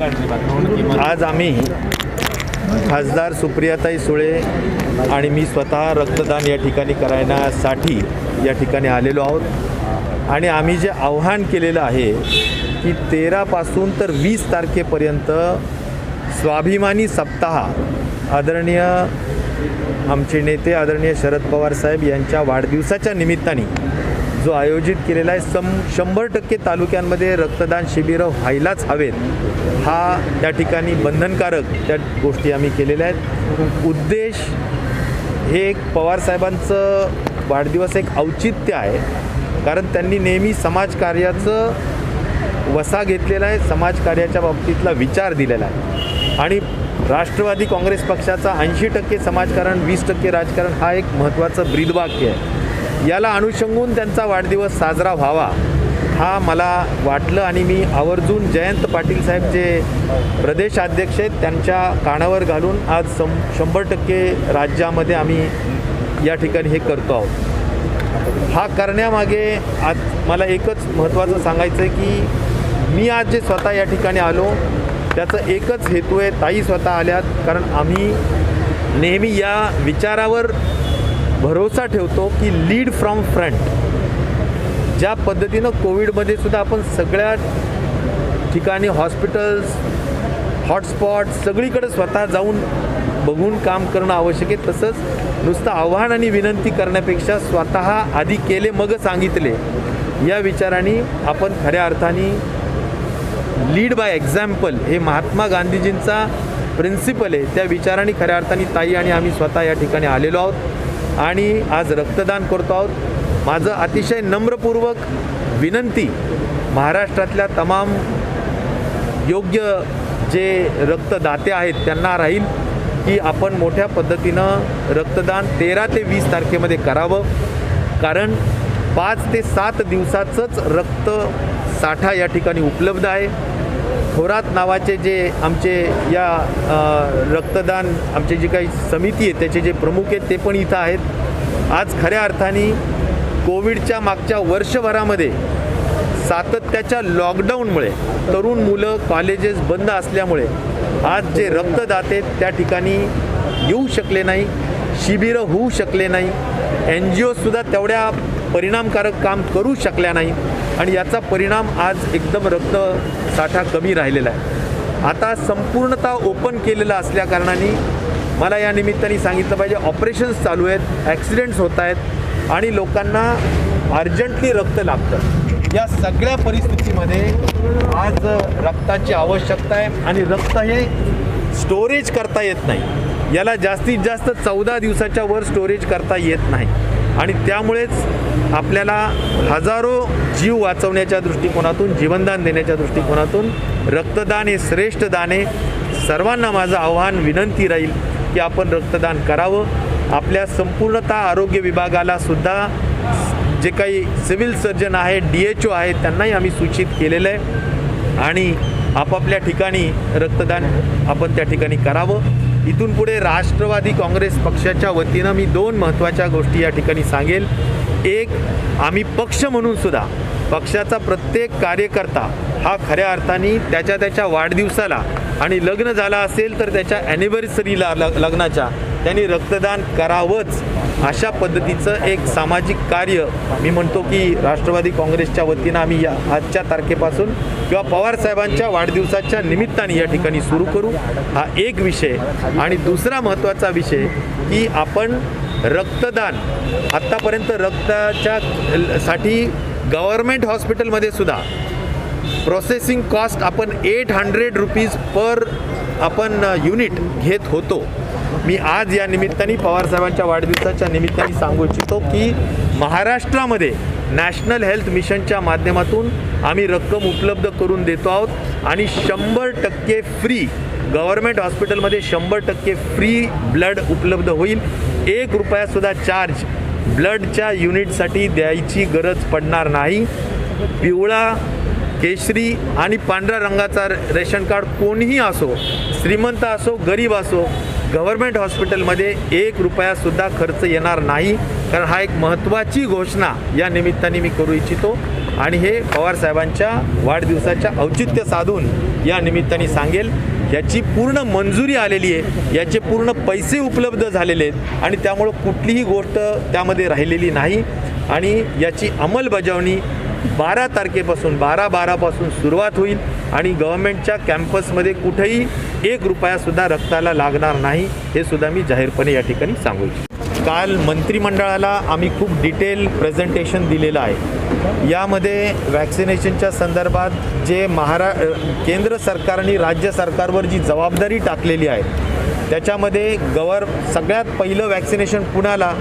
आज आम्ही खासदार सुप्रियाताई सुळे आणि मी स्वतः रक्तदान या ठिकाणी करायण्यासाठी या ठिकाणी आलेलो आहोत. आणि आम्ही जे आव्हान केलेलं आहे की तेरापासून तर वीस तारखेपर्यंत स्वाभिमानी सप्ताह आदरणीय आमचे नेते आदरणीय शरद पवार साहेब यांच्या वाढदिवसाच्या निमित्ताने जो आयोजित केलेला आहे सम शंभर टक्के तालुक्यांमध्ये रक्तदान शिबिरं व्हायलाच हवेत. हा त्या ठिकाणी बंधनकारक त्या गोष्टी आम्ही केलेल्या आहेत. उद्देश हे एक पवारसाहेबांचं वाढदिवस एक औचित्य आहे. कारण त्यांनी नेहमी समाजकार्याचं वसा घेतलेला आहे समाजकार्याच्या बाबतीतला विचार दिलेला आहे. आणि राष्ट्रवादी काँग्रेस पक्षाचा ऐंशी टक्के समाजकारण वीस टक्के राजकारण हा एक महत्त्वाचं ब्रीदवाक्य आहे. याला अनुषंगून त्यांचा वाढदिवस साजरा व्हावा हा मला वाटलं आणि मी आवर्जून जयंत पाटील साहेब जे प्रदेशाध्यक्ष आहेत त्यांच्या कानावर घालून आज सं शंभर टक्के राज्यामध्ये आम्ही या ठिकाणी हे करतो आहोत. हा करण्यामागे आज मला एकच महत्त्वाचं सांगायचं आहे की मी आज जे स्वतः या ठिकाणी आलो त्याचं एकच हेतू आहे ताई स्वतः आल्यात कारण आम्ही नेहमी या विचारावर भरोसा ठेवतो की लीड फ्रॉम फ्रंट ज्या पद्धतीनं कोविडमध्ये सुद्धा आपण सगळ्या ठिकाणी हॉस्पिटल्स हॉटस्पॉट सगळीकडे स्वतः जाऊन बघून काम करणं आवश्यक आहे. तसंच नुसतं आव्हान आणि विनंती करण्यापेक्षा स्वतः आधी केले मग सांगितले या विचाराने आपण खऱ्या अर्थाने लीड बाय एक्झाम्पल हे महात्मा गांधीजींचा प्रिन्सिपल आहे. त्या विचाराने खऱ्या अर्थाने ताई आणि आम्ही स्वतः या ठिकाणी आलेलो आहोत. आणि आज रक्तदान करतो आहोत. माझं अतिशय नम्रपूर्वक विनंती महाराष्ट्रातल्या तमाम योग्य जे रक्तदाते आहेत त्यांना राहील की आपण मोठ्या पद्धतीनं रक्तदान तेरा ते वीस तारखेमध्ये करावं. कारण पाच ते सात दिवसाचंच रक्त साठा या ठिकाणी उपलब्ध आहे. थोरात नावाचे जे आमचे या रक्तदान आमचे जे काही समिती आहे त्याचे जे प्रमुख आहेत ते पण इथं आहेत. आज खऱ्या अर्थाने कोविडच्या मागच्या वर्षभरामध्ये सातत्याच्या लॉकडाऊनमुळे तरुण मुलं कॉलेजेस बंद असल्यामुळे आज जे रक्तदाते त्या ठिकाणी येऊ शकले नाही शिबिरं होऊ शकले नाही. एन जी ओसुद्धा तेवढ्या परिणामकारक काम करू शकल्या नाही आणि याचा परिणाम आज एकदम रक्त साठा कमी राहिलेला आहे. आता संपूर्णतः ओपन केलेलं असल्याकारणाने मला या निमित्ताने सांगितलं पाहिजे ऑपरेशन्स चालू आहेत ॲक्सिडेंट्स होत आहेत आणि लोकांना अर्जंटली रक्त लागतं. या सगळ्या परिस्थितीमध्ये आज रक्ताची आवश्यकता आहे आणि रक्त हे स्टोरेज करता येत नाही. याला जास्तीत जास्त चौदा दिवसाच्या वर स्टोरेज करता येत नाही. आणि त्यामुळेच आपल्याला हजारो जीव वाचवण्याच्या दृष्टिकोनातून जीवनदान देण्याच्या दृष्टिकोनातून रक्तदान हे श्रेष्ठ दान आहे. सर्वांना माझं आव्हान विनंती राहील की आपण रक्तदान करावं. आपल्या संपूर्णतः आरोग्य विभागाला सुद्धा जे काही सिव्हिल सर्जन आहे डी एच ओ आहेत त्यांनाही आम्ही सूचित केलेलं आहे. आणि आपापल्या ठिकाणी रक्तदान आपण त्या ठिकाणी करावं. इथून पुढे राष्ट्रवादी काँग्रेस पक्षाच्या वतीनं मी दोन महत्त्वाच्या गोष्टी या ठिकाणी सांगेल. एक आम्ही पक्ष म्हणून सुद्धा पक्षाचा प्रत्येक कार्यकर्ता हा खऱ्या अर्थाने त्याच्या त्याच्या वाढदिवसाला आणि लग्न झाला असेल तर त्याच्या ॲनिव्हर्सरीला लग्नाच्या त्यांनी रक्तदान करावंच. अशा पद्धतीचं एक सामाजिक कार्य मी म्हणतो की राष्ट्रवादी काँग्रेसच्या वतीनं आम्ही या आजच्या तारखेपासून किंवा पवारसाहेबांच्या वाढदिवसाच्या निमित्ताने या ठिकाणी सुरू करू. हा एक विषय. आणि दुसरा महत्त्वाचा विषय की आपण रक्तदान आत्तापर्यंत रक्ताच्या साठी गव्हर्मेंट हॉस्पिटलमध्ये सुद्धा प्रोसेसिंग कॉस्ट आपण एट हंड्रेड रुपीज पर आपण युनिट घेत होतो. मी आज या निमित्ताने पवारसाहेबांच्या वाढदिवसाच्या निमित्ताने सांगू इच्छितो की महाराष्ट्रामध्ये नॅशनल हेल्थ मिशनच्या माध्यमातून आम्ही रक्कम उपलब्ध करून देतो आहोत आणि शंभर टक्के फ्री गव्हर्मेंट हॉस्पिटलमध्ये शंभर टक्के फ्री ब्लड उपलब्ध होईल. एक रुपयासुद्धा चार्ज ब्लडच्या युनिटसाठी द्यायची गरज पडणार नाही. पिवळा केशरी आणि पांढऱ्या रंगाचा रेशन कार्ड कोणीही असो श्रीमंत असो गरीब असो गव्हर्मेंट हॉस्पिटलमध्ये एक रुपयासुद्धा खर्च येणार नाही. कारण हा एक महत्त्वाची घोषणा या निमित्ताने मी करू इच्छितो. आणि हे पवारसाहेबांच्या वाढदिवसाच्या औचित्य साधून या निमित्ताने सांगेल. याची पूर्ण मंजुरी आलेली आहे. याचे पूर्ण पैसे उपलब्ध झालेले आहेत. आणि त्यामुळं कुठलीही गोष्ट त्यामध्ये राहिलेली नाही. आणि याची अंमलबजावणी बारा तारखेपासून बारा बारापासून सुरुवात होईल. आणि गव्हर्मेंटच्या कॅम्पसमध्ये कुठेही एक रुपयासुद्धा रक्ताला लागणार नाही हे सुद्धा मी जाहीरपणे या ठिकाणी सांगू इच्छितो. काल मंत्रिमंडळाला आम्ही खूप डिटेल प्रेझेंटेशन दिलेलं आहे. यामध्ये वॅक्सिनेशनच्या संदर्भात जे महारा केंद्र सरकारने राज्य सरकारवर जी जबाबदारी टाकलेली आहे त्याच्यामध्ये गवर सगळ्यात पहिलं वॅक्सिनेशन कुणाला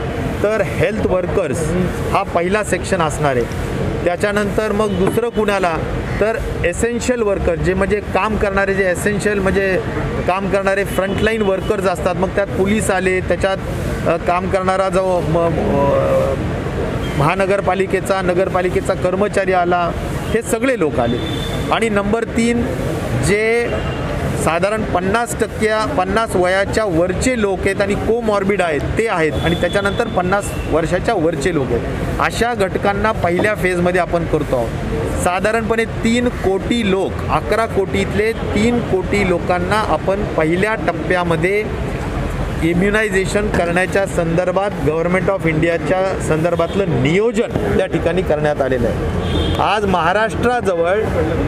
तर हेल्थ वर्कर्स हा पहिला सेक्शन असणार आहे. त्याच्यानंतर मग दुसरं कुणाला? तर एसेन्शियल वर्कर जे म्हणजे काम करणारे जे एसेन्शियल म्हणजे काम करणारे फ्रंटलाईन वर्कर्स असतात. मग त्यात पोलीस आले त्याच्यात काम करणारा जो म- महानगरपालिकेचा नगरपालिकेचा कर्मचारी आला हे सगळे लोक आले. आणि नंबर तीन जे साधारण पन्नास टक्क्या पन्नास वयाच्या वरचे लोक आहेत आणि कोमॉर्बिड आहेत ते आहेत. आणि त्याच्यानंतर पन्नास वर्षाच्या वरचे लोक आहेत. अशा घटकांना पहिल्या फेजमध्ये आपण करतो आहोत. साधारणपणे तीन कोटी लोक अकरा कोटीतले तीन कोटी लोकांना आपण पहिल्या टप्प्यामध्ये इम्युनायझेशन करण्याच्या संदर्भात गव्हर्नमेंट ऑफ इंडियाच्या संदर्भातलं नियोजन त्या ठिकाणी करण्यात आलेलं आहे. आज महाराष्ट्राजवळ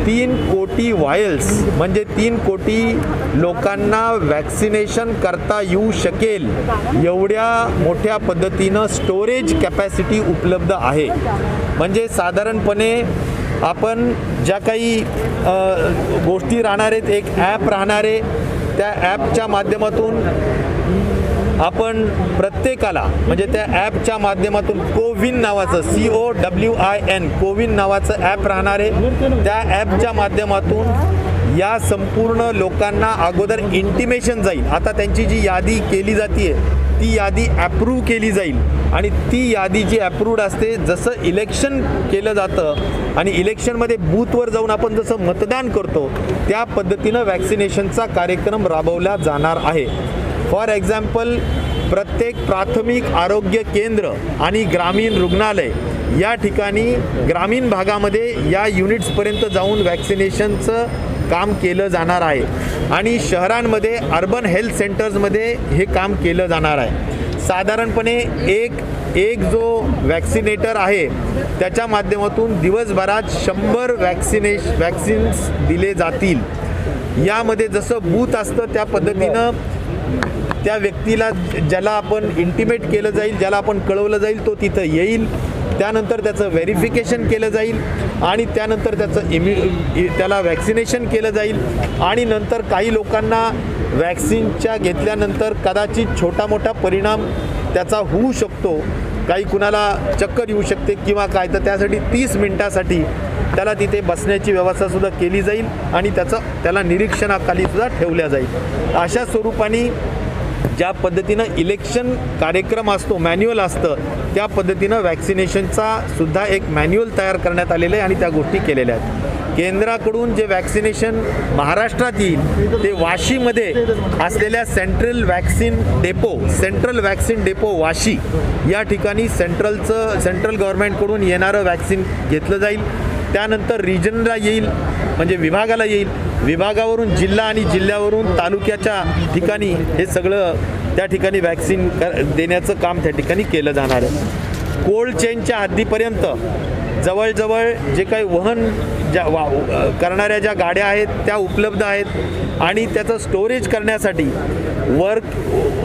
तीन कोटी वायल्स म्हणजे तीन कोटी लोकांना वॅक्सिनेशन करता येऊ शकेल एवढ्या मोठ्या पद्धतीनं स्टोरेज कॅपॅसिटी उपलब्ध आहे. म्हणजे साधारणपणे आपण ज्या काही गोष्टी राहणार आहेत एक ॲप राहणार आहे त्या ॲपच्या माध्यमातून आपण प्रत्येकाला म्हणजे त्या ॲपच्या माध्यमातून कोविन नावाचं C O W I N CoWIN नावाचं ॲप राहणार आहे त्या ॲपच्या माध्यमातून या संपूर्ण लोकांना अगोदर इंटिमेशन जाईल. आता त्यांची जी यादी केली जाते ती यादी ॲप्रूव्ह केली जाईल. आणि ती यादी जी ॲप्रूव्ड असते जसं इलेक्शन केलं जातं आणि इलेक्शनमध्ये बूथवर जाऊन आपण जसं मतदान करतो त्या पद्धतीनं वॅक्सिनेशनचा कार्यक्रम राबवला जाणार आहे. फॉर एक्झाम्पल प्रत्येक प्राथमिक आरोग्य केंद्र आणि ग्रामीण रुग्णालय या ठिकाणी ग्रामीण भागामध्ये या युनिट्सपर्यंत जाऊन वॅक्सिनेशनचं काम केलं जाणार आहे. आणि शहरांमध्ये अर्बन हेल्थ सेंटर्समध्ये हे काम केलं जाणार आहे. साधारणपणे एक एक जो वॅक्सिनेटर आहे त्याच्या माध्यमातून दिवसभरात शंभर वॅक्सिनेश वॅक्सिन्स दिले जातील. यामध्ये जसं बूथ असतं त्या पद्धतीनं त्या व्यक्तीला ज्याला आपण इंटिमेट केलं जाईल ज्याला आपण कळवलं जाईल तो तिथं येईल. त्यानंतर त्याचं व्हेरिफिकेशन केलं जाईल आणि त्यानंतर त्याचं इम्यु त्याला वॅक्सिनेशन केलं जाईल. आणि नंतर काही लोकांना वॅक्सिनच्या घेतल्यानंतर कदाचित छोटा मोठा परिणाम त्याचा होऊ शकतो. काही कुणाला चक्कर येऊ शकते किंवा काय तर त्यासाठी तीस मिनटासाठी त्याला तिथे बसण्याची व्यवस्थासुद्धा केली जाईल आणि त्याचं त्याला निरीक्षणाखालीसुद्धा ठेवल्या जाईल. अशा स्वरूपाने ज्या पद्धतीनं इलेक्शन कार्यक्रम असतो मॅन्युअल असतं त्या पद्धतीनं वॅक्सिनेशनचा सुद्धा एक मॅन्युअल तयार करण्यात आलेलं आहे आणि त्या गोष्टी केलेल्या आहेत. केंद्राकडून जे वॅक्सिनेशन महाराष्ट्रात येईल ते वाशीमध्ये असलेल्या central vaccine depot central vaccine depot Vashi या ठिकाणी सेंट्रलचं सेंट्रल गव्हर्नमेंटकडून येणारं वॅक्सिन घेतलं जाईल. त्यानंतर रिजनला येईल म्हणजे विभागाला येईल. विभागावरून जिल्हा आणि जिल्ह्यावरून तालुक्याच्या ठिकाणी हे सगळं त्या ठिकाणी वॅक्सिन कर देण्याचं काम त्या ठिकाणी केलं जाणार आहे. कोल्ड चेनच्या हद्दीपर्यंत जवळजवळ जे काही वहन ज्या वा करणाऱ्या ज्या गाड्या आहेत त्या उपलब्ध आहेत. आणि त्याचं स्टोरेज करण्यासाठी वर्क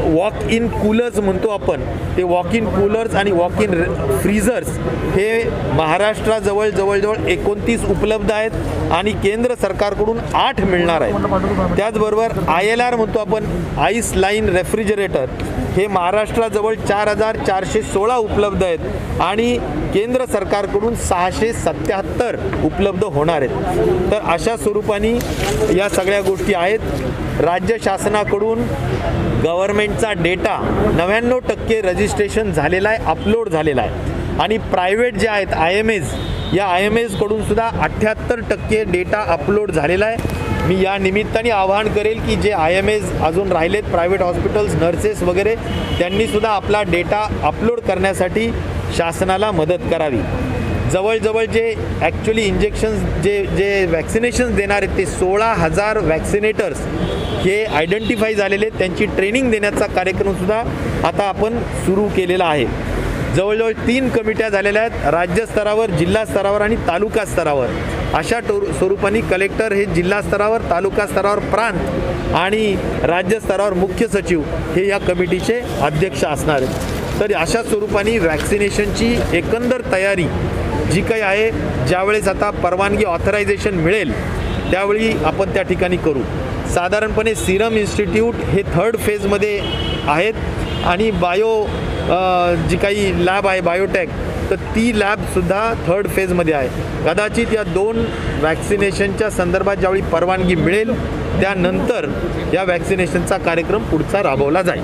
वॉक इन कूलर्स म्हणतो आपण. ते वॉक इन कूलर्स आणि वॉक इन फ्रीझर्स हे महाराष्ट्राजवळ जवळजवळ एकोणतीस उपलब्ध आहेत आणि केंद्र सरकारकडून आठ मिळणार आहेत. त्याचबरोबर आय एल आर म्हणतो आपण आईस लाईन रेफ्रिजरेटर हे महाराष्ट्राजवळ चार हजार चारशे सोळा उपलब्ध आहेत आणि केंद्र सरकारकडून सहाशे सत्याहत्तर उपलब्ध होणार आहेत. तर अशा स्वरूपाने या सगळ्या गोष्टी आहेत. राज्य शासनाकडून गव्हर्मेंटचा डेटा नव्याण्णव टक्के रजिस्ट्रेशन झालेला आहे अपलोड झालेला आहे. आणि प्रायव्हेट जे आहेत आय एम एज या आय एम एजकडून सुद्धा अठ्ठ्याहत्तर टक्के डेटा अपलोड झालेला आहे. मी या निमित्ताने आवाहन करेल की जे आय एम एज अजून राहिलेत प्रायव्हेट हॉस्पिटल्स नर्सेस वगैरे त्यांनीसुद्धा आपला डेटा अपलोड करण्यासाठी शासनाला मदत करावी जवळजवळ जे ॲक्च्युली इंजेक्शन्स जे जे वॅक्सिनेशन्स देणार आहेत ते सोळा हजार वॅक्सिनेटर्स हे आयडेंटिफाय झालेले आहेत. त्यांची ट्रेनिंग देण्याचा कार्यक्रमसुद्धा आता आपण सुरू केलेला आहे जवळजवळ तीन कमिट्या झालेल्या आहेत राज्यस्तरावर जिल्हा स्तरावर आणि तालुका स्तरावर. अशा टो स्वरूपाने कलेक्टर हे जिल्हा स्तरावर तालुका स्तरावर प्रांत आणि राज्यस्तरावर मुख्य सचिव हे या कमिटीचे अध्यक्ष असणार आहेत. तर अशा स्वरूपाने वॅक्सिनेशनची एकंदर तयारी जी काही आहे ज्यावेळेस आता परवानगी ऑथरायझेशन मिळेल त्यावेळी आपण त्या ठिकाणी करू. साधारणपणे सिरम इन्स्टिट्यूट हे थर्ड फेजमध्ये आहेत आणि बायो जी काही लॅब आहे बायोटेक तर ती लॅबसुद्धा थर्ड फेजमध्ये आहे. कदाचित या दोन वॅक्सिनेशनच्या संदर्भात ज्यावेळी परवानगी मिळेल त्यानंतर या वॅक्सिनेशनचा कार्यक्रम पुढचा राबवला जाईल.